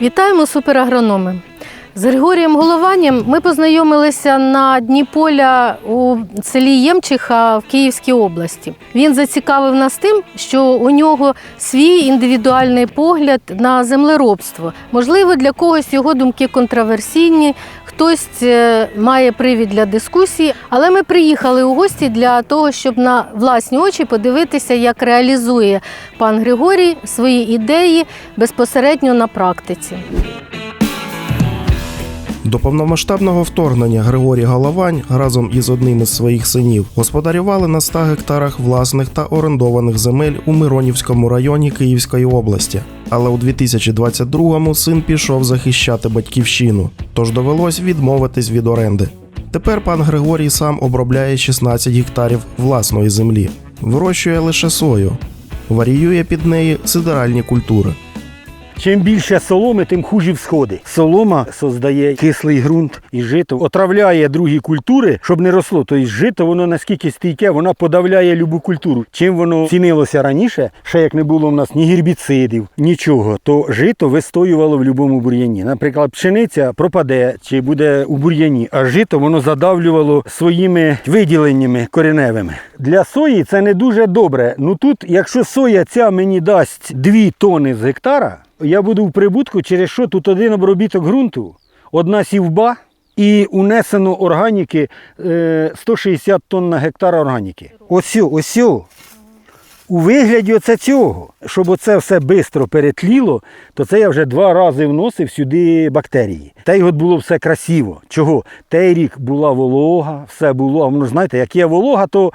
Вітаємо суперагрономи! З Григорієм Голованням ми познайомилися на дні поля у селі Ємчиха в Київській області. Він зацікавив нас тим, що у нього свій індивідуальний погляд на землеробство. Можливо, для когось його думки контроверсійні, хтось е, має привід для дискусії. Але ми приїхали у гості для того, щоб на власні очі подивитися, як реалізує пан Григорій свої ідеї безпосередньо на практиці. До повномасштабного вторгнення Григорій Головань разом із одним із своїх синів господарювали на 100 гектарах власних та орендованих земель у Миронівському районі Київської області. Але у 2022-му син пішов захищати батьківщину, тож довелось відмовитись від оренди. Тепер пан Григорій сам обробляє 16 гектарів власної землі, вирощує лише сою, варіює під неї сидеральні культури. Чим більше соломи, тим хужі всходи. Солома создає кислий ґрунт і жито, отравляє другі культури, щоб не росло. Тобто жито воно наскільки стійке, воно подавляє любу культуру. Чим воно цінилося раніше, ще як не було в нас ні гербіцидів, нічого, то жито вистоювало в будь-якому бур'яні. Наприклад, пшениця пропаде чи буде у бур'яні, а жито воно задавлювало своїми виділеннями кореневими. Для сої це не дуже добре. Ну тут, якщо соя ця мені дасть 2 тони з гектара, я буду в прибутку, через що тут один обробіток ґрунту, одна сівба і унесено органіки е, 160 тонн на гектар органіки. Ось, ось. У вигляді оце цього, щоб оце все швидко перетліло, то це я вже два рази вносив сюди бактерії. Та й от було все красиво. Чого? Той рік була волога, все було. А ж знаєте, як є волога, то,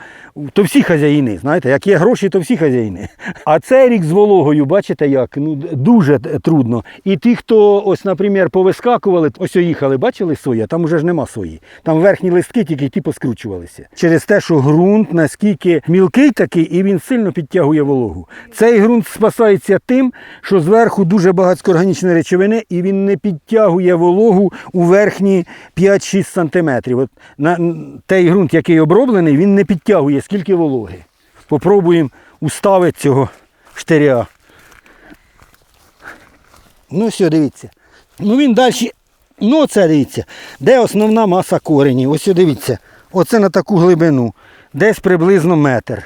то всі хазяїни. Знаєте, як є гроші, то всі хазяїни. А цей рік з вологою, бачите як? Ну, дуже трудно. І ті, хто, ось, наприклад, повискакували, ось їхали, бачили соя, там вже ж нема сої. Там верхні листки тільки ті поскручувалися. Через те, що ґрунт наскільки мілкий такий, і він сильно підтягує вологу. Цей ґрунт спасається тим, що зверху дуже багато органічної речовини, і він не підтягує вологу у верхні 5-6 сантиметрів. От на той ґрунт, який оброблений, він не підтягує скільки вологи. Попробуємо уставити цього штиря. Ну все, дивіться. Ну він далі. Ну це дивіться. Де основна маса коренів? Ось дивіться. Оце на таку глибину. Десь приблизно метр.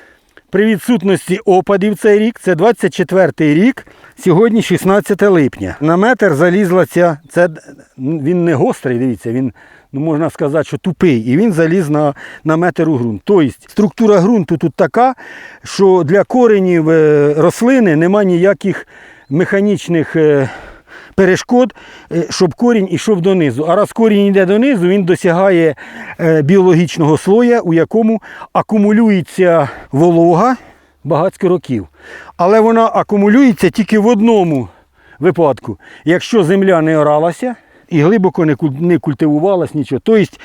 При відсутності опадів цей рік, це 24-й рік, сьогодні 16 липня. На метр залізла ця, це він не гострий, дивіться, він, ну можна сказати, що тупий. І він заліз на, на метр у ґрунт. Тобто структура ґрунту тут така, що для коренів е, рослини нема ніяких механічних. Перешкод, е, щоб корінь йшов донизу. А раз корінь йде донизу, він досягає е, біологічного слоя, у якому акумулюється волога багатько років. Але вона акумулюється тільки в одному випадку. Якщо земля не оралася і глибоко не куль- культивувалась нічого. Тобто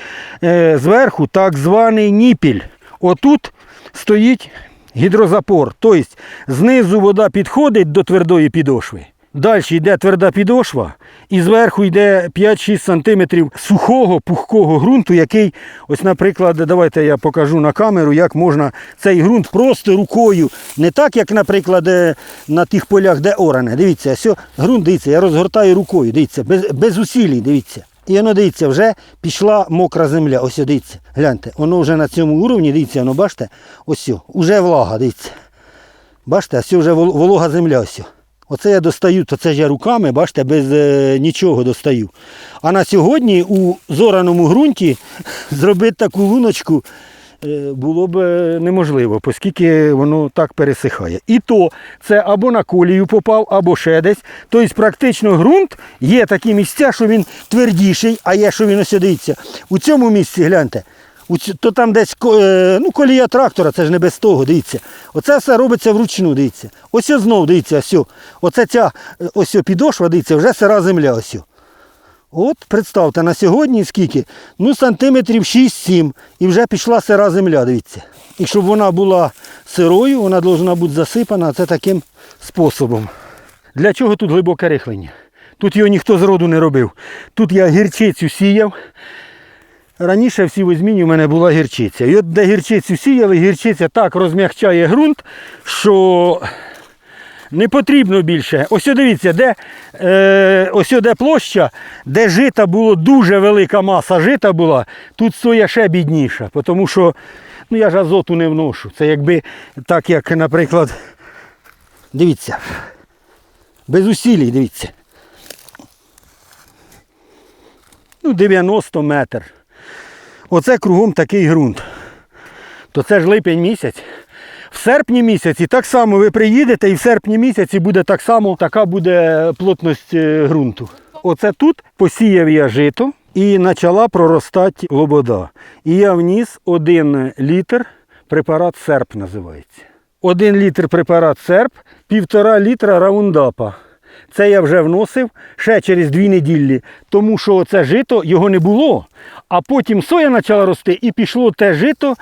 е, зверху так званий ніпіль. Отут стоїть гідрозапор. Тобто знизу вода підходить до твердої підошви. Далі йде тверда підошва, і зверху йде 5-6 см сухого, пухкого ґрунту, який, ось, наприклад, давайте я покажу на камеру, як можна цей ґрунт просто рукою, не так, як, наприклад, е, на тих полях, де оране. Дивіться, ось ґрунт, дивіться, я розгортаю рукою, дивіться, без, без усілій, дивіться. І воно дивіться, вже пішла мокра земля. Ось дивіться, гляньте, воно вже на цьому уровні, дивіться, воно бачите, ось, вже влага, дивіться. Бачите, ось вже волога земля. Ось. Оце я достаю, то це ж я руками, бачите, без е, нічого достаю. А на сьогодні у зораному ґрунті зробити таку луночку е, було б е, неможливо, оскільки воно так пересихає. І то це або на колію попав, або ще десь. Тобто практично ґрунт є такі місця, що він твердіший, а є, що він ось дивіться. У цьому місці гляньте. То там десь е, ну, колія трактора, це ж не без того, дивіться. Оце все робиться вручну, дивіться. Ось ось знов, дивіться, ось. Оце ця е, ось підошва, дивіться, вже сира земля. Ось. От представте, на сьогодні скільки? Ну, сантиметрів 6-7. І вже пішла сира земля, дивіться. І щоб вона була сирою, вона повинна бути засипана це таким способом. Для чого тут глибоке рихлення? Тут його ніхто з роду не робив. Тут я гірчицю сіяв. Раніше в сівозміні в мене була гірчиця. І от де гірчицю сіяли, гірчиця так розм'якчає ґрунт, що Не потрібно більше. Ось дивіться, де, е, ось де площа, де жита було дуже велика маса жита була, тут соя ще бідніша. Тому що ну, я ж азоту не вношу. Це якби так, як, наприклад, дивіться. Без усілій, дивіться. Ну, 90 метр. Оце кругом такий ґрунт. То це ж липень місяць. В серпні місяці так само ви приїдете і в серпні місяці буде так само така буде плотність е, ґрунту. Оце тут посіяв я жито і почала проростати лобода. І я вніс один літр препарат серп називається. Один літр препарат серп, півтора літра раундапа. Це я вже вносив ще через дві неділі, тому що це жито його не було. А потім соя почала рости і пішло те жито,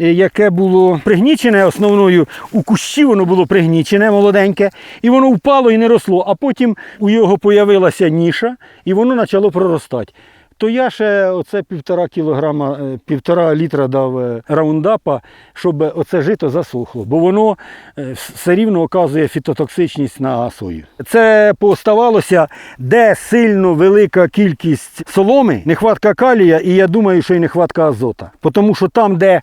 е, яке було пригнічене основною у кущі, воно було пригнічене, молоденьке, і воно впало і не росло. А потім у його появилася ніша, і воно почало проростати. То я ще оце півтора кілограма, е, півтора літра дав е, раундапа, щоб оце жито засохло, бо воно е, все рівно оказує фітотоксичність на сою. Це поставалося, де сильно велика кількість соломи, нехватка калія, і я думаю, що і нехватка азота. Тому що там, де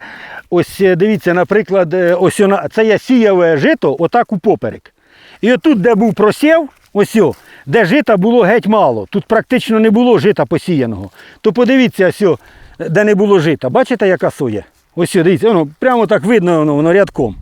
ось дивіться, наприклад, ось це я сіяв жито отак у поперек. І отут, де був просів, ось о, де жита було геть мало. Тут практично не було жита посіяного. То подивіться, ось, де не було жита. Бачите, яка соя? Ось, дивіться, воно прямо так видно, воно, воно рядком.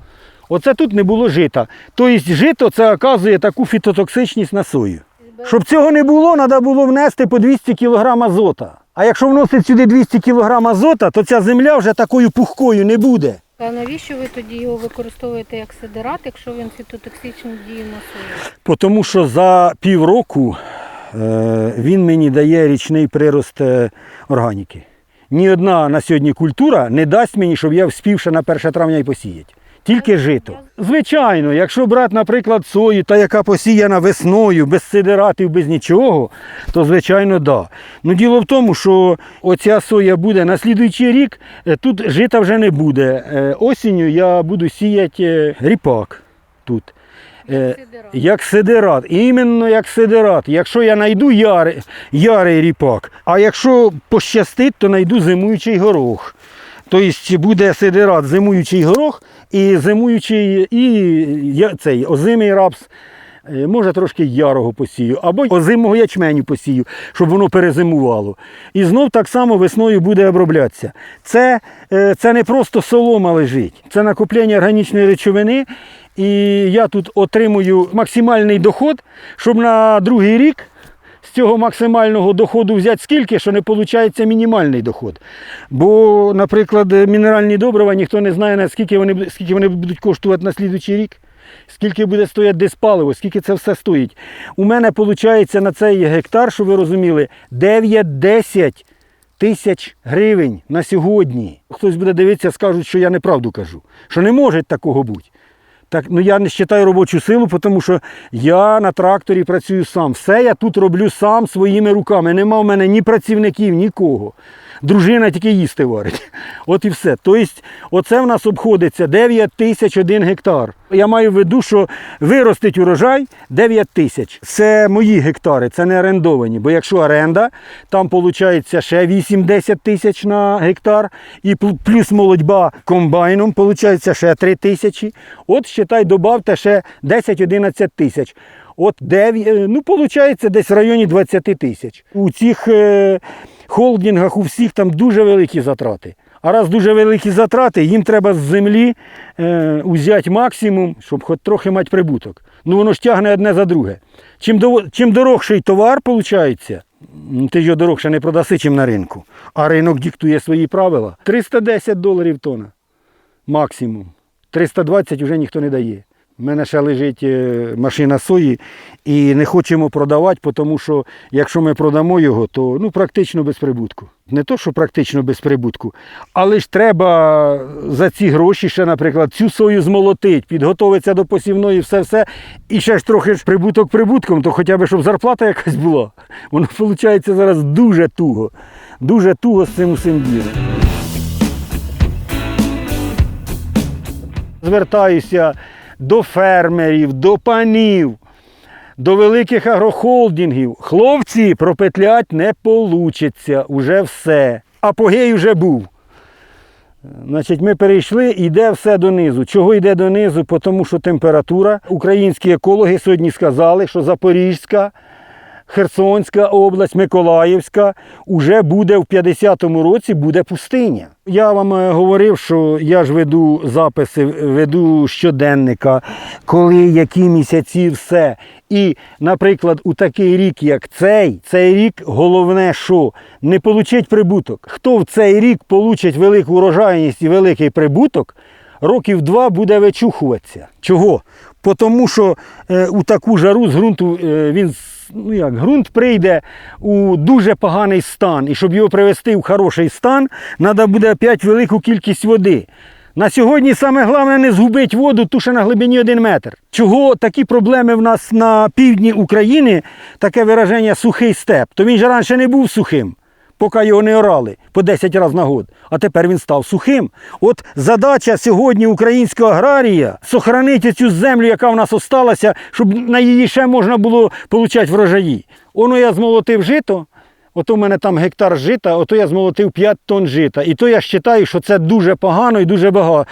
Оце тут не було жита. Тобто жито це оказує таку фітотоксичність на сою. Щоб цього не було, треба було внести по 200 кг азота. А якщо вносить сюди 200 кг азота, то ця земля вже такою пухкою не буде. А навіщо ви тоді його використовуєте як сидерат, якщо він фітотоксичну дію сою? Тому що за півроку е, він мені дає річний прирост е, органіки. Ні одна на сьогодні культура не дасть мені, щоб я вспів ще на 1 травня і посіяти. Тільки жито. Звичайно, якщо брати, наприклад, сою, та яка посіяна весною, без сидератів, без нічого, то звичайно, да. Ну діло в тому, що оця соя буде на слідуючий рік, е, тут жита вже не буде. Е, Осінню я буду сіяти е, ріпак тут. Сидерат. Як сидерат, іменно як сидерат. Якщо я знайду ярий, ярий ріпак, а якщо пощастить, то знайду зимуючий горох. Тобто буде сидерат, зимуючий горох і зимуючий і цей озимий рапс. Е, Може трошки ярого посію, або озимого ячменю посію, щоб воно перезимувало. І знов так само весною буде оброблятися. Це, е, це не просто солома лежить, це накоплення органічної речовини. І я тут отримую максимальний доход, щоб на другий рік з цього максимального доходу взяти скільки, що не виходить мінімальний доход. Бо, наприклад, мінеральні добрива ніхто не знає, наскільки вони, скільки вони будуть коштувати на слідуючий рік. Скільки буде стояти диспаливо, скільки це все стоїть. У мене виходить на цей гектар, щоб ви розуміли, 9-10 тисяч гривень на сьогодні. Хтось буде дивитися, скажуть, що я неправду кажу, що не може такого бути. Так, ну я не вважаю робочу силу, тому що я на тракторі працюю сам. Все я тут роблю сам своїми руками. Нема в мене ні працівників, нікого. Дружина тільки їсти варить. От і все. Тобто, оце в нас обходиться 9 тисяч один гектар. Я маю в виду, що виростить урожай 9 тисяч. Це мої гектари, це не орендовані. Бо якщо оренда, там виходить ще 8-10 тисяч на гектар, і плюс молодьба комбайном, виходить ще 3 тисячі. От, считай, додавте ще 10-11 тисяч. От 9, е, ну, виходить, десь в районі 20 тисяч. У цих е, холдингах у всіх там дуже великі затрати. А раз дуже великі затрати, їм треба з землі е, узяти максимум, щоб хоч трохи мати прибуток. Ну воно ж тягне одне за друге. Чим, до, чим дорогший товар, виходить, ну, ти його дорогше не продаси, чим на ринку. А ринок диктує свої правила. 310 доларів тонна максимум. 320 вже ніхто не дає. У мене ще лежить е, машина сої і не хочемо продавати, тому що якщо ми продамо його, то ну, практично без прибутку. Не то, що практично без прибутку, але ж треба за ці гроші ще, наприклад, цю сою змолотити, підготуватися до посівної, все-все. І ще ж трохи ж прибуток прибутком, то хоча б щоб зарплата якась була. Воно виходить зараз дуже туго. Дуже туго з цим усім ділом. Звертаюся до фермерів, до панів, до великих агрохолдингів. Хлопці пропетлять не получиться, уже все. Апогей вже був. Значить, ми перейшли, йде все донизу. Чого йде донизу? Тому що температура. Українські екологи сьогодні сказали, що Запорізька, Херсонська область, Миколаївська вже буде в 50-му році буде пустиня. Я вам е, говорив, що я ж веду записи, веду щоденника, коли які місяці все. І, наприклад, у такий рік, як цей, цей рік головне, що не получить прибуток. Хто в цей рік получить велику урожайність і великий прибуток, років два буде вичухуватися. Чого? Тому що е, у таку жару з ґрунту е, він ну як, ґрунт прийде у дуже поганий стан. І щоб його привести в хороший стан, треба буде опять велику кількість води. На сьогодні саме головне не згубити воду ту, що на глибині один метр. Чого такі проблеми в нас на півдні України, таке вираження сухий степ, то він же раніше не був сухим поки його не орали по 10 разів на год. А тепер він став сухим. От задача сьогодні українського аграрія сохранити цю землю, яка в нас осталася, щоб на її ще можна було отримати врожаї. Воно я змолотив жито. Ото в мене там гектар жита, ото я змолотив 5 тонн жита. І то я вважаю, що це дуже погано і дуже багато,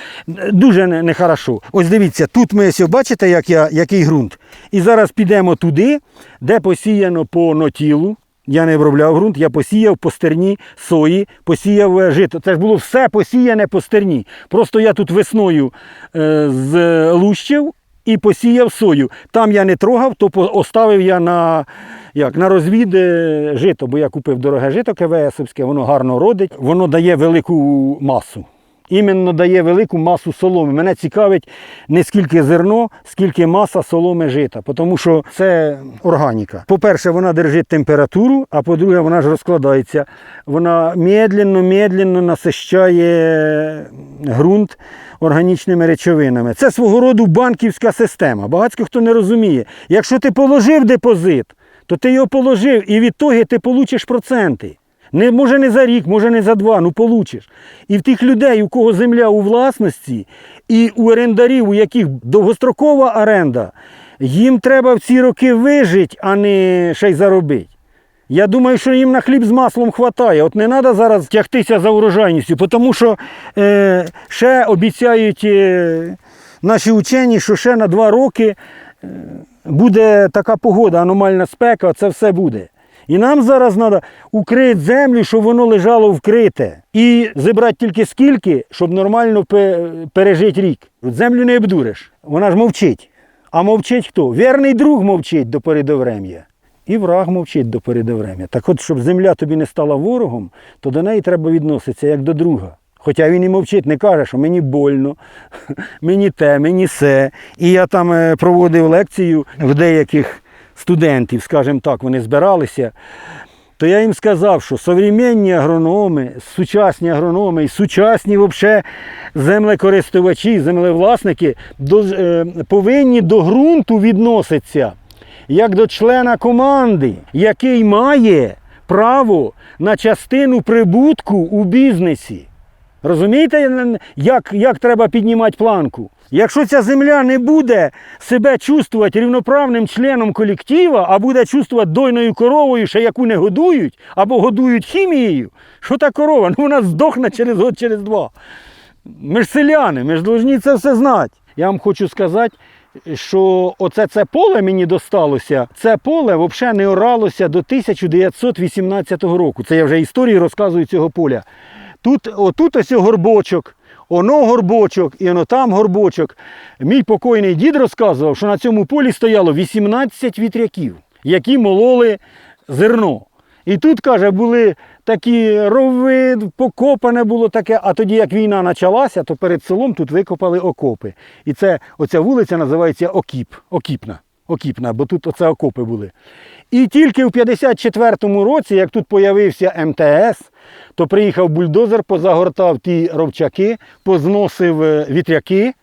дуже не- нехорошо. Ось дивіться, тут ми ось бачите, як я, який ґрунт. І зараз підемо туди, де посіяно по нотілу. Я не обробляв ґрунт, я посіяв по стерні сої, посіяв е, жито. Це ж було все посіяне по стерні. Просто я тут весною е, злущив і посіяв сою. Там я не трогав, то оставив я на, як, на розвід е, жито, бо я купив дороге жито КВСовське, воно гарно родить, воно дає велику масу. Іменно дає велику масу соломи. Мене цікавить не скільки зерно, скільки маса соломи жита, тому що це органіка. По-перше, вона держить температуру, а по-друге, вона ж розкладається. Вона медленно, медленно насищає ґрунт органічними речовинами. Це свого роду банківська система. Багатько хто не розуміє. Якщо ти положив депозит, то ти його положив, і від того ти получиш проценти. Не, може не за рік, може не за два, ну получиш. І в тих людей, у кого земля у власності, і у орендарів, у яких довгострокова оренда, їм треба в ці роки вижити, а не ще й заробити. Я думаю, що їм на хліб з маслом вистачає. От не треба зараз тягтися за урожайністю, тому що е, ще обіцяють е, наші учені, що ще на два роки е, буде така погода, аномальна спека, це все буде. І нам зараз треба укрити землю, щоб воно лежало вкрите. І зібрати тільки скільки, щоб нормально пережити рік. Землю не обдуриш. Вона ж мовчить. А мовчить хто? Вірний друг мовчить до пори до врем'я. І враг мовчить до пори до врем'я. Так от, щоб земля тобі не стала ворогом, то до неї треба відноситися як до друга. Хоча він і мовчить, не каже, що мені больно, мені те, мені се. І я там е, проводив лекцію в деяких студентів, скажімо так, вони збиралися. То я їм сказав, що современні агрономи, сучасні агрономи сучасні вообще землекористувачі, землевласники е, повинні до ґрунту відноситися як до члена команди, який має право на частину прибутку у бізнесі. Розумієте, як, як треба піднімати планку? Якщо ця земля не буде себе чувствувати рівноправним членом колектива, а буде чувствувати дойною коровою, ще яку не годують, або годують хімією, що та корова? Ну вона здохне через год, через два. Ми ж селяни, ми ж повинні це все знати. Я вам хочу сказати, що оце це поле мені досталося. Це поле взагалі не оралося до 1918 року. Це я вже історії розказую цього поля. Тут, отут ось горбочок, оно горбочок і оно там горбочок. Мій покойний дід розказував, що на цьому полі стояло 18 вітряків, які мололи зерно. І тут, каже, були такі рови, покопане було таке. А тоді, як війна почалася, то перед селом тут викопали окопи. І це оця вулиця називається Окіп. Окіпна. Окіпна, бо тут оце окопи були. І тільки в 54-му році, як тут появився МТС, то приїхав бульдозер, позагортав ті ровчаки, позносив е, вітряки.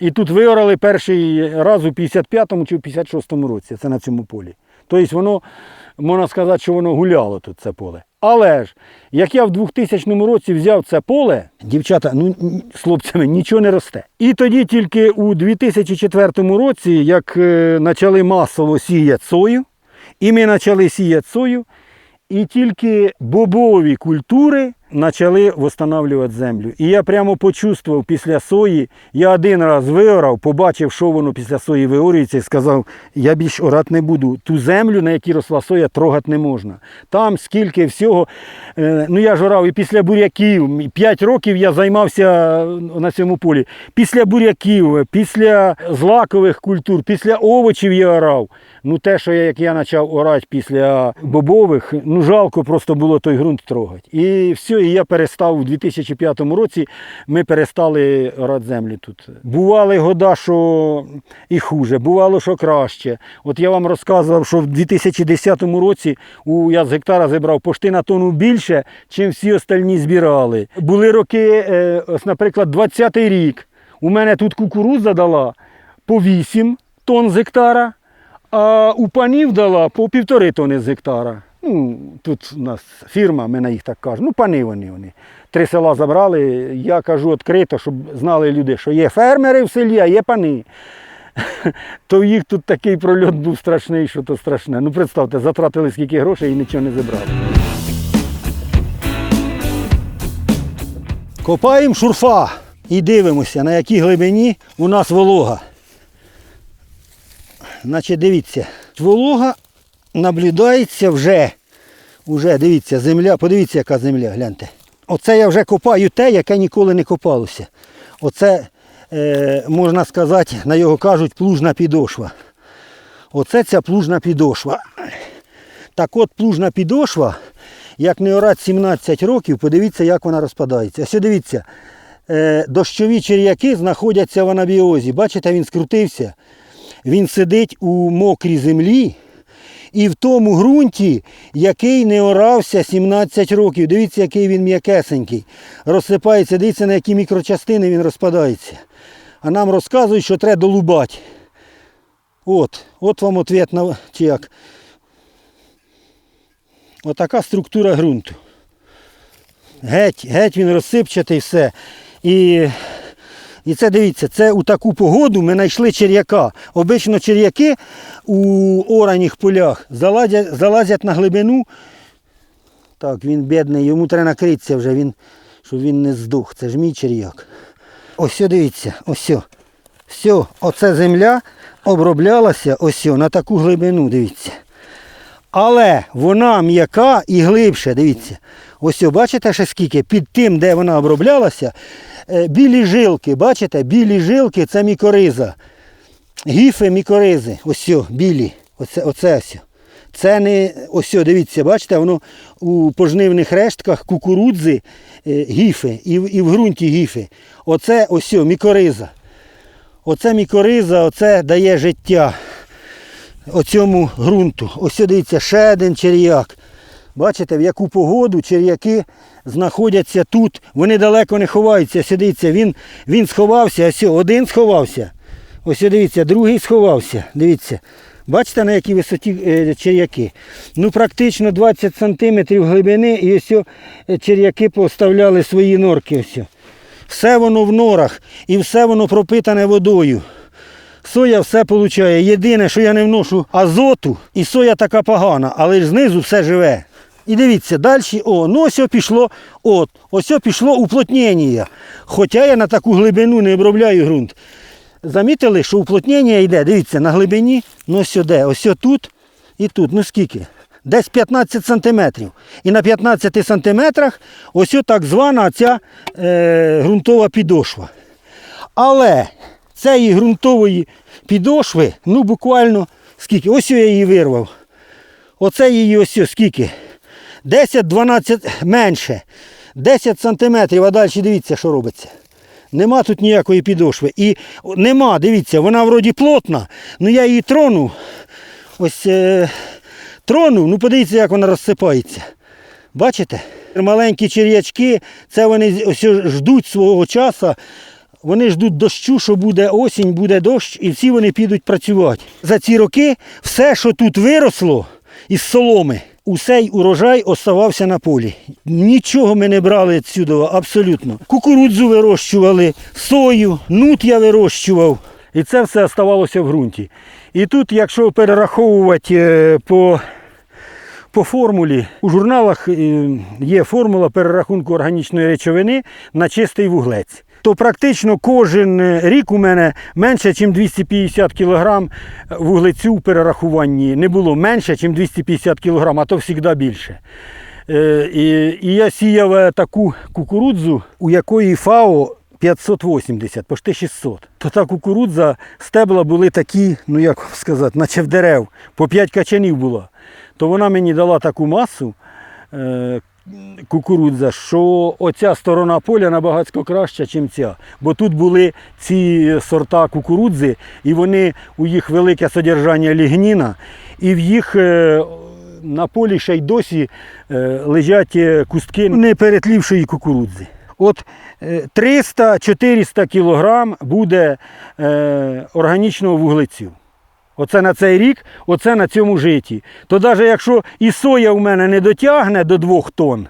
І тут виорали перший раз у 55-му чи в 56-му році, це на цьому полі. Тобто воно, можна сказати, що воно гуляло тут це поле. Але ж, як я в 2000 році взяв це поле, дівчата, ну з хлопцями нічого не росте. І тоді тільки у 2004 році, як е, почали масово сіяти сою, і ми почали сіяти сою, і тільки бобові культури почали встановлювати землю. І я прямо почувствував після сої, я один раз виорав, побачив, що воно після сої виорюється, і сказав, я більш орати не буду. Ту землю, на якій росла соя, трогати не можна. Там скільки всього. е, Ну я ж орав і після буряків. П'ять років я займався на цьому полі. Після буряків, після злакових культур, після овочів я орав. Ну те, що я, як я почав орати після бобових, ну жалко просто було той ґрунт трогати. І все, і я перестав у 2005 році. Ми перестали орати землю тут. Бували года, що і хуже, бувало, що краще. От я вам розказував, що в 2010 році у, я з гектара зібрав пошти на тонну більше, чим всі остальні збирали. Були роки, е, ось, наприклад, 20-й рік. У мене тут кукурудза дала по 8 тонн з гектара, а у панів дала по півтори тони з гектара. Ну, тут у нас фірма, ми на їх так кажемо. Ну, пани вони. вони. Три села забрали. Я кажу відкрито, щоб знали люди, що є фермери в селі, а є пани. То в їх тут такий прольот був страшний, що то страшне. Ну, представте, затратили скільки грошей і нічого не забрали. Копаємо шурфа і дивимося, на якій глибині у нас волога. Значить, дивіться, волога наблюдається вже. Уже, дивіться, земля, подивіться, яка земля, гляньте. Оце я вже копаю те, яке ніколи не копалося. Оце, е, можна сказати, на його кажуть, плужна підошва. Оце ця плужна підошва. Так от плужна підошва, як не орать 17 років, подивіться, як вона розпадається. Ось дивіться, е, дощові черв'яки знаходяться в анабіозі. Бачите, він скрутився. Він сидить у мокрій землі і в тому ґрунті, який не орався 17 років. Дивіться, який він м'якесенький. Розсипається, дивіться, на які мікрочастини він розпадається. А нам розказують, що треба долубати. От, от вам ответ на чи як. Отака структура ґрунту. Геть, геть він розсипчатий все. І, і це дивіться, це у таку погоду ми знайшли черв'яка. Обично черв'яки у ораніх полях залазять, залазять на глибину. Так, він бідний, йому треба накритися вже, він, щоб він не здох. Це ж мій черв'як. Ось дивіться, ось. Все, оце земля оброблялася ось на таку глибину, дивіться. Але вона м'яка і глибше, дивіться. Ось, бачите, ще скільки? Під тим, де вона оброблялася, е, білі жилки, бачите, білі жилки це мікориза. Гіфи мікоризи. Ось, білі. Оце, оце ось. Це не ось, дивіться, бачите, воно у пожнивних рештках кукурудзи е, гіфи і, в- і в ґрунті гіфи. Оце ось мікориза. Оце мікориза, оце дає життя оцьому ґрунту. Ось дивіться, ще один черв'як. Бачите, в яку погоду черв'яки знаходяться тут. Вони далеко не ховаються. Ось дивіться, він, він сховався, ось один сховався. Ось дивіться, другий сховався. Дивіться. Бачите, на якій висоті е, черв'яки? Ну, практично 20 сантиметрів глибини і ось е, черв'яки поставляли свої норки. Ось. Все воно в норах і все воно пропитане водою. Соя все получає. Єдине, що я не вношу азоту, і соя така погана, але ж знизу все живе. І дивіться, далі, о, ну ось пішло, от, ось пішло уплотнення. Хоча я на таку глибину не обробляю ґрунт. Замітили, що уплотнення йде, дивіться, на глибині, ну ось сюди, ось тут і тут. Ну скільки? Десь 15 сантиметрів. І на 15 сантиметрах ось так звана ця е, ґрунтова підошва. Але цієї ґрунтової підошви, ну буквально скільки? Ось я її вирвав. Оце її ось скільки? 10-12 менше. 10 сантиметрів, а далі дивіться, що робиться. Нема тут ніякої підошви. І нема, дивіться, вона вроді плотна, але я її тронув. Ось е, тронув, ну подивіться, як вона розсипається. Бачите? Маленькі черв'ячки, це вони ось ждуть свого часу. Вони ждуть дощу, що буде осінь, буде дощ, і всі вони підуть працювати. За ці роки все, що тут виросло із соломи, усей урожай оставався на полі. Нічого ми не брали відсюди, абсолютно. Кукурудзу вирощували, сою, нут я вирощував. І це все оставалося в ґрунті. І тут, якщо перераховувати е, по по формулі у журналах е, є формула перерахунку органічної речовини на чистий вуглець. То практично кожен е, рік у мене менше, ніж 250 кг вуглецю в перерахуванні не було менше, ніж 250 кг, а то завжди більше. Е, І, я сіяв е, таку кукурудзу, у якої ФАО 580, почти 600. То та кукурудза, стебла були такі, ну як сказати, наче в дерев, по 5 качанів було. То вона мені дала таку масу кукурудза, що оця сторона поля набагато краща, ніж ця. Бо тут були ці сорта кукурудзи, і вони, у їх велике содержання лігніна, і в їх е, на полі ще й досі е, лежать е, кустки неперетлівшої кукурудзи. От е, 300-400 кілограм буде органічного вуглецю. Оце на цей рік, оце на цьому житі. То навіть якщо і соя в мене не дотягне до 2 тонн,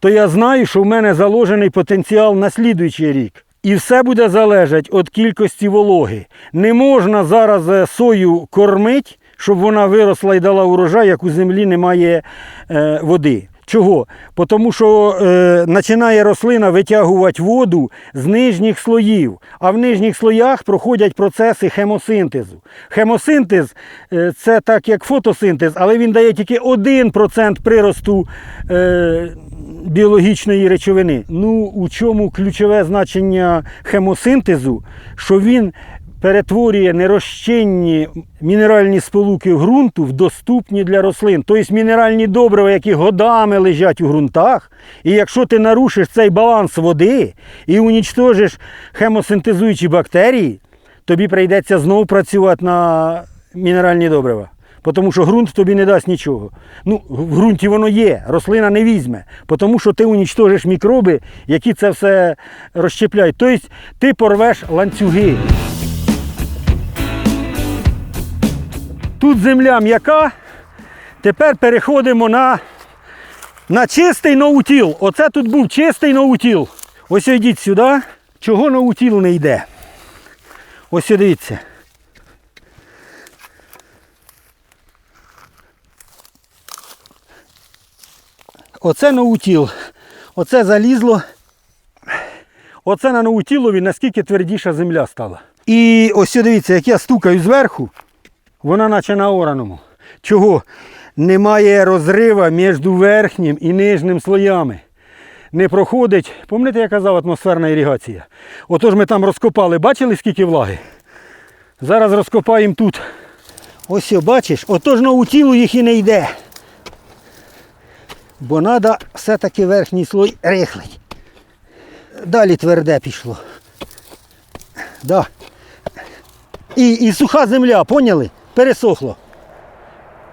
то я знаю, що в мене заложений потенціал на слідуючий рік. І все буде залежати від кількості вологи. Не можна зараз е, сою кормити, щоб вона виросла і дала урожай, як у землі немає е, води. Чого? Тому що е, починає рослина витягувати воду з нижніх слоїв, а в нижніх слоях проходять процеси хемосинтезу. Хемосинтез е, це так як фотосинтез, але він дає тільки 1% приросту е, біологічної речовини. Ну, у чому ключове значення хемосинтезу, що він перетворює нерозчинні мінеральні сполуки ґрунту в доступні для рослин. Тобто мінеральні добрива, які годами лежать у ґрунтах, і якщо ти нарушиш цей баланс води і унічтожиш хемосинтезуючі бактерії, тобі прийдеться знову працювати на мінеральні добрива. Тому що ґрунт тобі не дасть нічого. Ну, в ґрунті воно є, рослина не візьме, тому що ти унічтожиш мікроби, які це все розщепляють. Тобто ти порвеш ланцюги. Тут земля м'яка. Тепер переходимо на, на чистий ноутіл. Оце тут був чистий ноутіл. Ось йдіть сюди. Чого ноутіл не йде? Ось дивіться. Оце ноутіл. Оце залізло. Оце на ноутілові наскільки твердіша земля стала. І ось дивіться, як я стукаю зверху, вона наче на ораному. Чого? Немає розрива між верхнім і нижнім слоями. Не проходить, пам'ятаєте, я казав, атмосферна іригація. Отож ми там розкопали, бачили, скільки влаги? Зараз розкопаємо тут. Ось, бачиш, отож на тілу їх і не йде. Бо треба все-таки верхній слой рихлить. Далі тверде пішло. Да. І, і суха земля, поняли? Пересохло.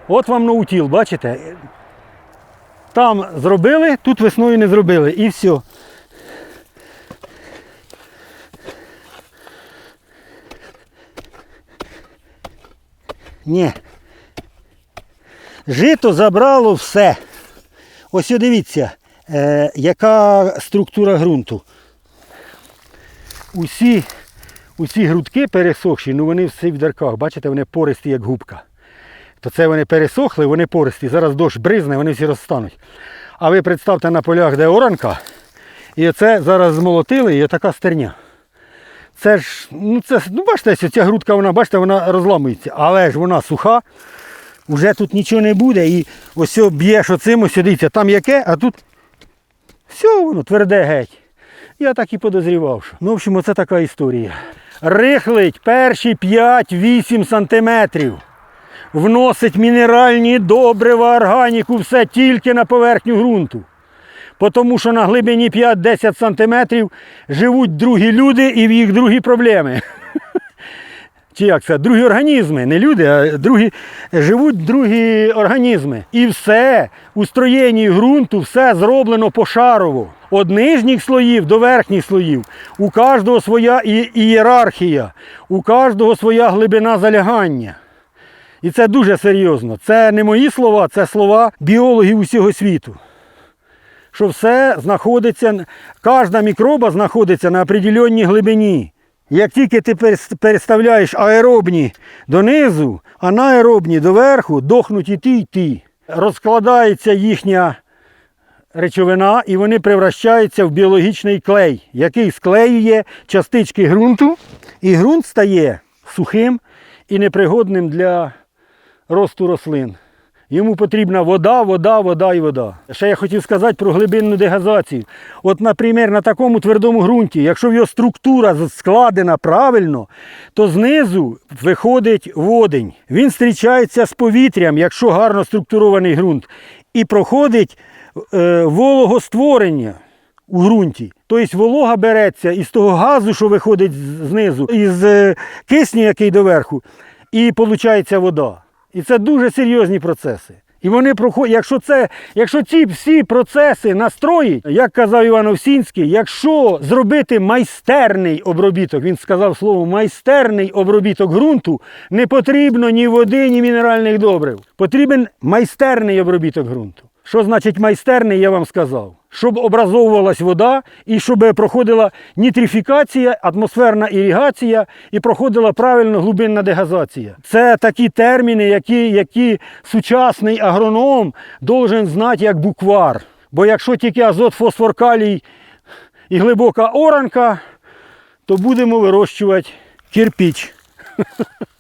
От вам наутіл, бачите? Там зробили, тут весною не зробили. І все. Ні. Жито забрало все. Ось дивіться, е, яка структура ґрунту. Усі, усі грудки пересохші, ну вони всі в дерках, бачите, вони пористі, як губка. То це вони пересохли, вони пористі. Зараз дощ бризне, вони всі розстануть. А ви представте на полях, де оранка, і це зараз змолотили, і така стерня. Це ж, ну це, ну бачите, ця грудка, вона, бачите, вона розламується, але ж вона суха, вже тут нічого не буде. І ось б'єш оцим, ось дивіться, там яке, а тут все воно тверде геть. Я так і подозрівав. Ну, в общем, оце така історія. Рихлить перші 5-8 сантиметрів. Вносить мінеральні добрива, органіку, все тільки на поверхню ґрунту. Тому що на глибині 5-10 сантиметрів живуть другі люди і в їх другі проблеми. Чи як це? Другі організми, не люди, а другі, живуть другі організми. І все у строєнні ґрунту все зроблено пошарово. Від нижніх слоїв до верхніх слоїв. У кожного своя ієрархія, у кожного своя глибина залягання. І це дуже серйозно. Це не мої слова, це слова біологів усього світу. Що все знаходиться, кожна мікроба знаходиться на определенній глибині. Як тільки ти переставляєш аеробні донизу, а аеробні доверху, дохнуть і ті, і ті. Розкладається їхня речовина і вони превращаються в біологічний клей, який склеює частички ґрунту, і ґрунт стає сухим і непригодним для росту рослин. Йому потрібна вода, вода, вода і вода. Ще я хотів сказати про глибинну дегазацію. От, наприклад, на такому твердому ґрунті, якщо його структура складена правильно, то знизу виходить водень. Він зустрічається з повітрям, якщо гарно структурований ґрунт, і проходить вологостворення у ґрунті. Тобто волога береться із того газу, що виходить знизу, із е, кисню, який доверху, і виходить вода. І це дуже серйозні процеси. І вони проходять, якщо це, якщо ці всі процеси настроїть, як казав Іван Овсінський, якщо зробити майстерний обробіток, він сказав слово майстерний обробіток ґрунту, не потрібно ні води, ні мінеральних добрив. Потрібен майстерний обробіток ґрунту. Що значить майстерний, я вам сказав. Щоб образовувалась вода і щоб проходила нітрифікація, атмосферна іригація і проходила правильно глибинна дегазація. Це такі терміни, які, які сучасний агроном должен знати як буквар. Бо якщо тільки азот, фосфор, калій і глибока оранка, то будемо вирощувати кирпіч.